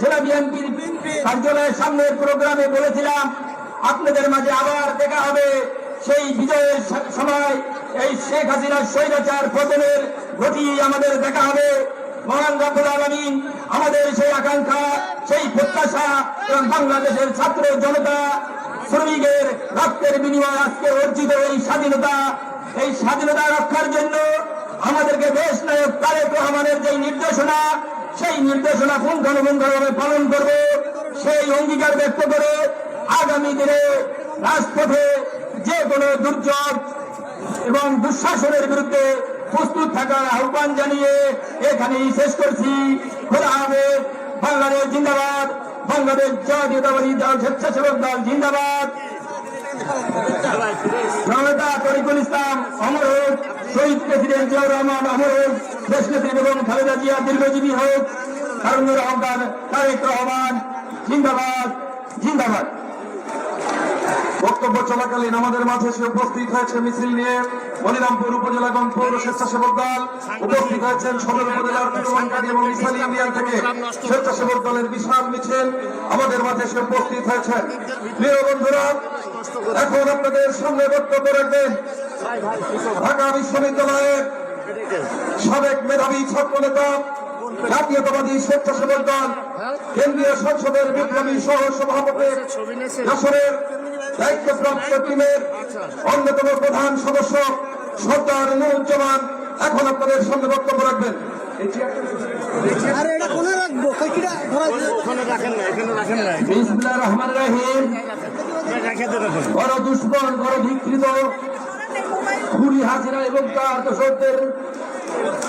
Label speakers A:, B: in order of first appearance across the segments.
A: জেলা বিএনপির কার্যালয়ের সামনের প্রোগ্রামে বলেছিলাম, আপনাদের মাঝে আবার দেখা হবে সেই বিজয়ের সময়, এই শেখ হাসিনার স্বৈরাচার পতনের ঘটি আমাদের দেখা হবে। মহান আলামিন আমাদের সেই আকাঙ্ক্ষা, সেই প্রত্যাশা এবং বাংলাদেশের ছাত্র জনতা, শ্রমিকের রক্তের বিনিময়ে আজকে অর্জিত এই স্বাধীনতা এই স্বাধীনতা রক্ষার জন্য আমাদেরকে দেশ নায়ক তারেক রহমানের যে নির্দেশনা সেই নির্দেশনা পুঙ্খানুপুঙ্খভাবে পালন করব, সেই অঙ্গীকার ব্যক্ত করে আগামী দিনে রাজপথে যে কোনো দুর্যোগ এবং দুঃশাসনের বিরুদ্ধে প্রস্তুত থাকার আহ্বান জানিয়ে এখানেই শেষ করছি। খোলা হবে বাংলাদেশ জিন্দাবাদ, বাংলাদেশ জাতীয়তাবাদী দল, স্বেচ্ছাসেবক দল, জিন্দাবাদ। জনতা তরিকুল ইসলাম অমর হোক, শহীদ প্রেসিডেন্ট জিয়াউর রহমান অমর হোক, দেশ নেত্রী বেগম খালেদা জিয়া দীর্ঘজীবী হোক কারণের অহংকার, তারেক রহমান, জিন্দাবাদ জিন্দাবাদ।
B: বক্তব্য চলাকালীন আমাদের মাঝে এসে উপস্থিত হয়েছে মিছিল নিয়ে মনিরামপুর উপজেলা গণ পৌর স্বেচ্ছাসেবক দল। উপস্থিত হয়েছেন সদর উপজেলার চুরমানকারী এবং ইসালি ইউনিয়ন থেকে স্বেচ্ছাসেবক দলের বিশাল মিছিল। আমাদের মাঝে এসে উপস্থিত হয়েছেন। প্রিয় বন্ধুরা এখন আপনাদের সামনে বক্তব্য রাখবেন ঢাকা বিশ্ববিদ্যালয়ের সাবেক মেধাবী ছাত্র নেতা জাতীয়তাবাদী স্বেচ্ছাসেবক দল কেন্দ্রীয় সংসদের বিপ্লবী সহ সভাপতি যশোরের দায়িত্বপ্রাপ্ত টিমের অন্যতম প্রধান সদস্য সর্দার নুরুজ্জামান। এখন আপনাদের সামনে বক্তব্য রাখবেন।
C: আরে এটা রাখব? কইকিটা ধরা
D: ওখানে রাখেন রাখেন না
A: রহমান রাহিম। বড় দুষ্কর বড় ধিকৃত খুনি এবং তার দোষকদের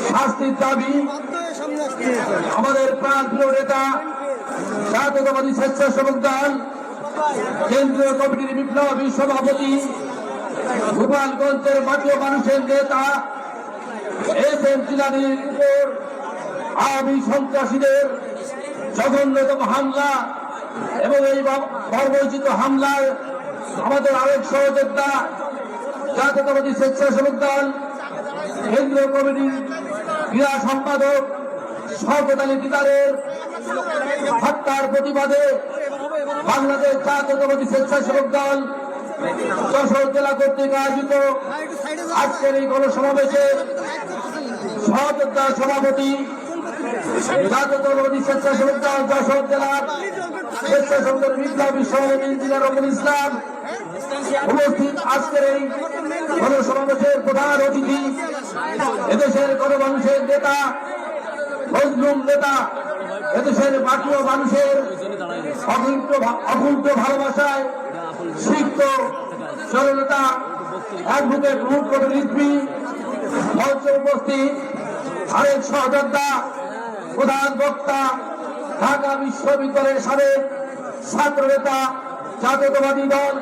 A: শাস্তির দাবি। আমাদের প্রাণ প্রিয় নেতা, জাতীয়তাবাদী স্বেচ্ছাসেবক দল, কেন্দ্রীয় কমিটির বিপ্লবী সভাপতি, গোপালগঞ্জের মাটিও মানুষের নেতা এস এম জিলানির উপর আওয়ামী সন্ত্রাসীদের জঘন্যতম হামলা এবং এই বর্বরচিত হামলায় আমাদের আরেক সহযোদ্ধা, জাতীয়তাবাদী স্বেচ্ছাসেবক দল, কেন্দ্রীয় কমিটির ক্রীড়া সম্পাদক শওকত আলী হত্যার প্রতিবাদে বাংলাদেশ জাতীয়তাবাদী স্বেচ্ছাসেবক দল যশোর জেলা কর্তৃক আয়োজিত আজকের এই গণসমাবেশে সহযোদ্ধা সভাপতি জাতীয়তাবাদী স্বেচ্ছাসেবক দল যশোর জেলার স্বেচ্ছাসেবকের বিপ্লবী সভাপতি ইঞ্জিনিয়ার রবুল ইসলাম উপস্থিত আজকের এই গণসমাবেশের প্রধান অতিথি, এদেশের গণমানুষের নেতা, মজলুম নেতা, এদেশের মাটিও মানুষের অকুণ্ঠ অকুণ্ঠ ভালোবাসায় সিক্ত সরলতা অ্যাডভোকেট করে লিখবি মঞ্চে উপস্থিত আরেক সহযোদ্ধা, প্রধান বক্তা ঢাকা বিশ্ববিদ্যালয়ের সাবেক ছাত্র নেতা জাতীয়তাবাদী দল,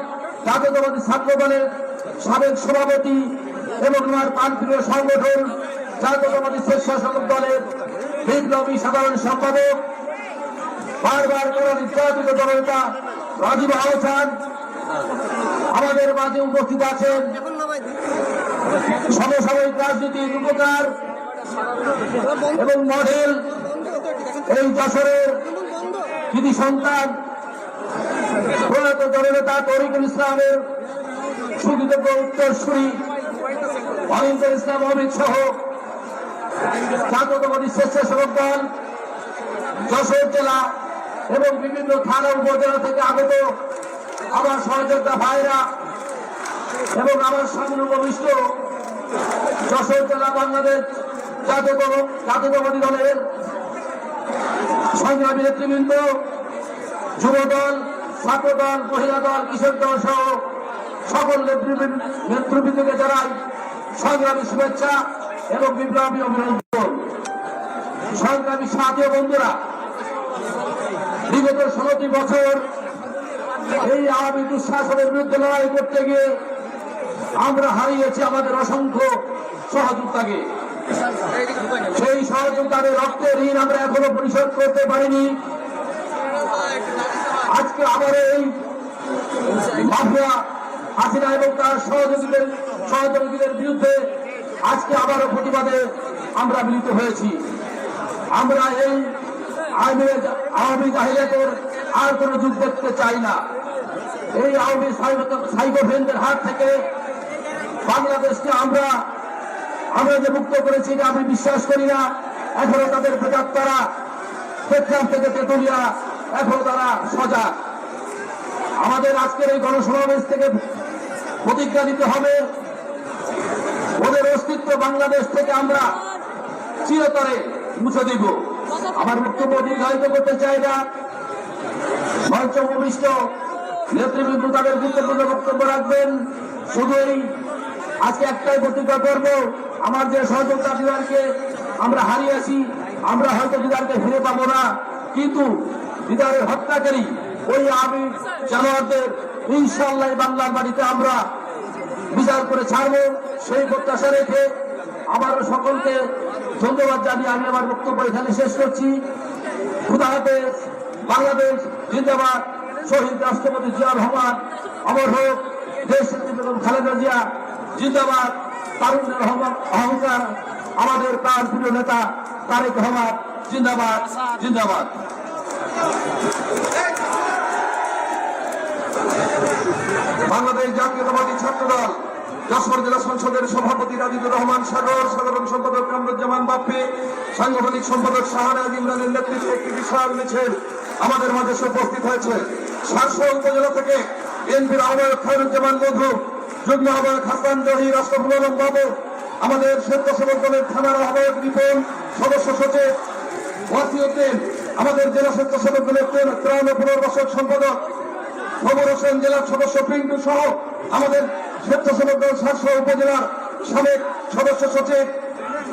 A: জাতীয়তাবাদী ছাত্র দলের সাবেক সভাপতি এবং আমার প্রান্তীয় সংগঠন, জাতীয়তাবাদী স্বেচ্ছাসেবক দলের বিপ্লবী সাধারণ সম্পাদক, বারবার করা নির্যাতিত দলনেতা রাজীব আহসান। আমাদের মাঝে উপস্থিত আছেন সমসাময়িক রাজনীতির উপকার এবং মডেল এই যশোরের কৃতি সন্তান প্রয়াত জননেতা তরিকুল ইসলামের সুকৃতজ্ঞ উত্তরসূরি অনিন্দর ইসলাম অমিত সহ জাতীয়তাবাদী স্বেচ্ছাসেবক দল, যশোর জেলা এবং বিভিন্ন থানা উপজেলা থেকে আগত আমার সহযোদ্ধা ভাইরা এবং আমার সামনে উপবিষ্ট যশোর জেলা বাংলাদেশ জাতীয় জাতীয়তাবাদী দলের সংগ্রামী নেতৃবৃন্দ যুব দল ছাত্র দল মহিলা দল কৃষক দল সহ সকল নেতৃবৃন্দকে জানাই সংগ্রামী শুভেচ্ছা এবং বিপ্লবী অভিনন্দন। সংগ্রামী সাথী বন্ধুরা, বিগত ষোলোটি বছর এই আওয়ামী দুঃশাসনের বিরুদ্ধে লড়াই করতে গিয়ে আমরা হারিয়েছি আমাদের অসংখ্য সহযোগিতাকে। সেই সহযোগিতার রক্তের ঋণ আমরা এখনও পরিশোধ করতে পারিনি। আজকে আবার এই মাফিয়া হাসিনা এবং তার সহযোগীদের সহযোগীদের বিরুদ্ধে আজকে আবারও প্রতিবাদে আমরা মিলিত হয়েছি। আমরা এই আওয়ামী জাহিলিয়াতের আর কোনো যুগ দেখতে চাই না। এই আওয়ামী সাইকো ফ্রেন্ডের হাত থেকে বাংলাদেশকে আমরা আমরা যে মুক্ত করেছি এটা আমি বিশ্বাস করি না। এখনও তাদের প্রেতাত্মারা পেট্রাম থেকে তেতুলিয়া এখনও তারা সজাগ আমাদের আজকের এই গণসমাবেশ থেকে প্রতিজ্ঞা নিতে হবে। ওদের অস্তিত্ব বাংলাদেশ থেকে আমরা চিরতরে মুছে দিব। আমার বক্তব্য দীর্ঘায়িত করতে চাই না। মঞ্চ উপবিষ্ট নেতৃবৃন্দ তাদের গুরুত্বপূর্ণ বক্তব্য রাখবেন। শুধু এই আজকে একটাই প্রতিজ্ঞা করব। আমার যে সহযোগিতা দিদারকে আমরা হারিয়েছি, আমরা হয়তো দিদারকে ফিরে পাবো না। কিন্তু দিদারের হত্যাকারী ওই আমি জানোয়ারদের ইনশাল্লাহ বাংলার বাড়িতে আমরা বিচার করে ছাড়বো। সেই প্রত্যাশা রেখে আমার সকলকে ধন্যবাদ জানিয়ে আমি আমার বক্তব্য এখানে শেষ করছি। খুদা বাংলাদেশ জিন্দাবাদ। শহীদ রাষ্ট্রপতি জিয়া রহমান, অমর হোক। দেশ খালেদা জিয়া। জিন্দাবাদ। তারুণ্যের রহমান- অহংকার, আমাদের তার প্রিয় নেতা তারেক রহমান, জিন্দাবাদ জিন্দাবাদ।
B: বাংলাদেশ জাতীয়তাবাদী ছাত্র দল যশোর জেলা সংসদের সভাপতি রাজিদুর রহমান সাগর, সাধারণ সম্পাদক কামরুজ্জামান বাপ্পি, সাংগঠনিক সম্পাদক শাহানাজ ইমরানের নেতৃত্বে একটি বিশাল মিছিল আমাদের মাঝে উপস্থিত হয়েছে। সারসা উপজেলা থেকে এনপির আহ্বায়ক খয়রুজ্জামান মধু যুগ্ম আহ্বায়ক হাসান জহির আশরাফুল বাবু। আমাদের স্বেচ্ছাসেবক দলের থানার আহ্বায়ক রিপন, সদস্য সচিব, ওয়াসিউদ্দিন। আমাদের জেলা স্বেচ্ছাসেবক দলের ত্রাণ ও পুনর্বাসক সম্পাদক, খবর হোসেন জেলার সদস্য পিন্টু সহ আমাদের স্বেচ্ছাসেবক দল সাতশো উপজেলার সাবেক সদস্য সচিব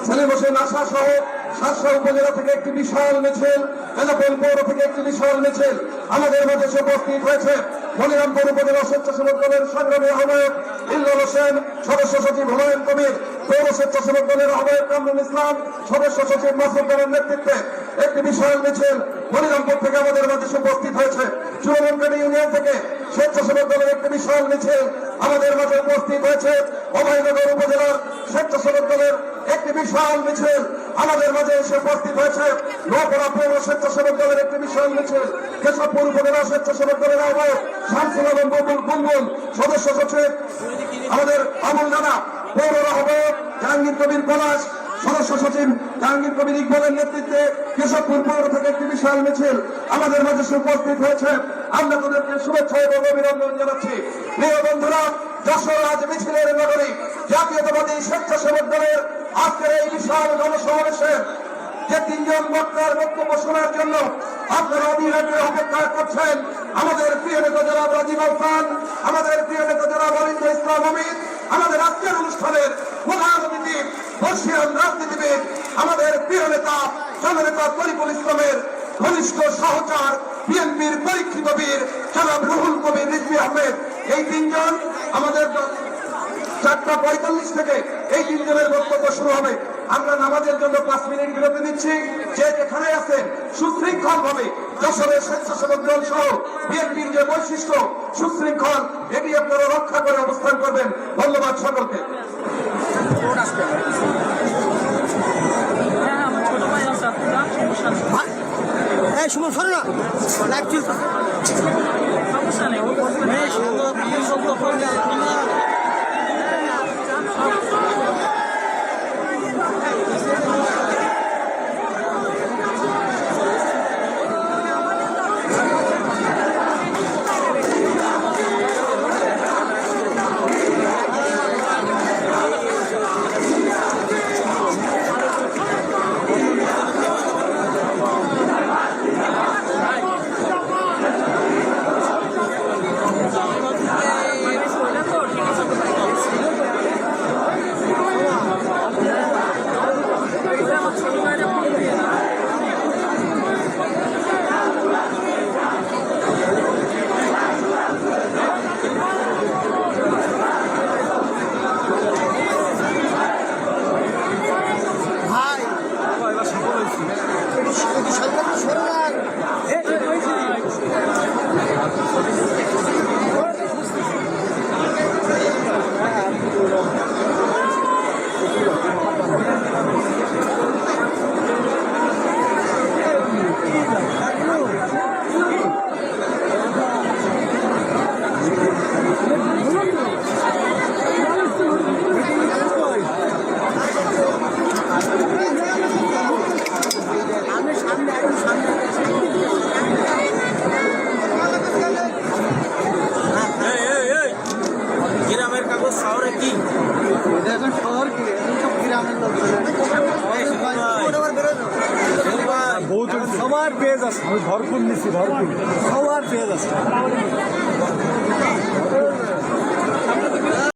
B: সেলিম হোসেন আশা সহ সাতশো উপজেলা থেকে একটি বিশাল মিছিল বেনাপোল পৌর থেকে একটি বিশাল মিছিল আমাদের মাঝে উপস্থিত হয়েছে। মনিরামপুর উপজেলা স্বেচ্ছাসেবক দলের সংগ্রামী আহ্বায়ক ইল্লাল হোসেন, সদস্য সচিব হুমায়ুন কবির, পৌর স্বেচ্ছাসেবক দলের আহ্বায়ক কামরুল ইসলাম, সদস্য সচিব মাসুদ দলের নেতৃত্বে একটি বিশাল মিছিল মনিরামপুর থেকে আমাদের মাঝে উপস্থিত হয়েছে। চুরমন্ডলী ইউনিয়ন থেকে স্বেচ্ছাসেবক দলের একটি বিশাল মিছিল আমাদের মাঝে উপস্থিত হয়েছে। অভয়নগর উপজেলার স্বেচ্ছাসেবক দলের একটি বিশাল মিছিল আমাদের মাঝে এসে উপস্থিত হয়েছে। নোয়াপাড়া পৌর স্বেচ্ছাসেবক দলের একটি বিশাল মিছিল। কেশবপুর উপজেলা স্বেচ্ছাসেবক দলের আহ্বায়ক শামসুল আলম বুলবুল বুলবুল সদস্য সচিব আমাদের আমল নানা, পৌর আহ্বায়ক জাহাঙ্গীর কবির পলাশ, সদস্য সচিব জাহাঙ্গীর কবির ইকবালের নেতৃত্বে কেশবপুর পৌর থেকে একটি বিশাল মিছিল আমাদের মাঝে এসে উপস্থিত হয়েছে। আমরা তাদেরকে শুভেচ্ছা এবং অভিনন্দন জানাচ্ছি। প্রিয় বন্ধুরা, যশোর আজ মিছিলের নগরী জাতীয়তাবাদী স্বেচ্ছাসেবক দলের আজকের এই বিশাল জনসমাবেশের যে তিনজন বক্তার বক্তব্য শোনার জন্য আপনারা অবিরামে অপেক্ষা করছেন। আমাদের প্রিয় নেতা জনাব রাজীব আলফান আমাদের প্রিয় নেতা জনাব অরিন্দ ইসলাম অমিত, আমাদের আজকের অনুষ্ঠানের প্রধান অতিথি বর্ষিয়ান রাজনীতিবিদ, আমাদের প্রিয় নেতা, জননেতা তরিকুল ইসলামের ঘনিষ্ঠ সহচার বিএনপির পরীক্ষিত বীর জনাব রুহুল কবির রিজভি আহমেদ। এই তিনজন আমাদের চারটা পঁয়তাল্লিশ থেকে এই তিনজনের বক্তব্য শুরু হবে। আমরা নামাজের জন্য পাঁচ মিনিট বিরতি দিচ্ছি যে যেখানে আছেন, সুশৃঙ্খল ভাবে যশোরের স্বেচ্ছাসেবক দল সহ বিএনপির যে বৈশিষ্ট্য, সুশৃঙ্খল এটি আপনারা রক্ষা করে অবস্থান করবেন। ধন্যবাদ সকলকে।
C: আছে ভরপুর নিচ্ছি ভরপুর। সবার পেয়ে আছে।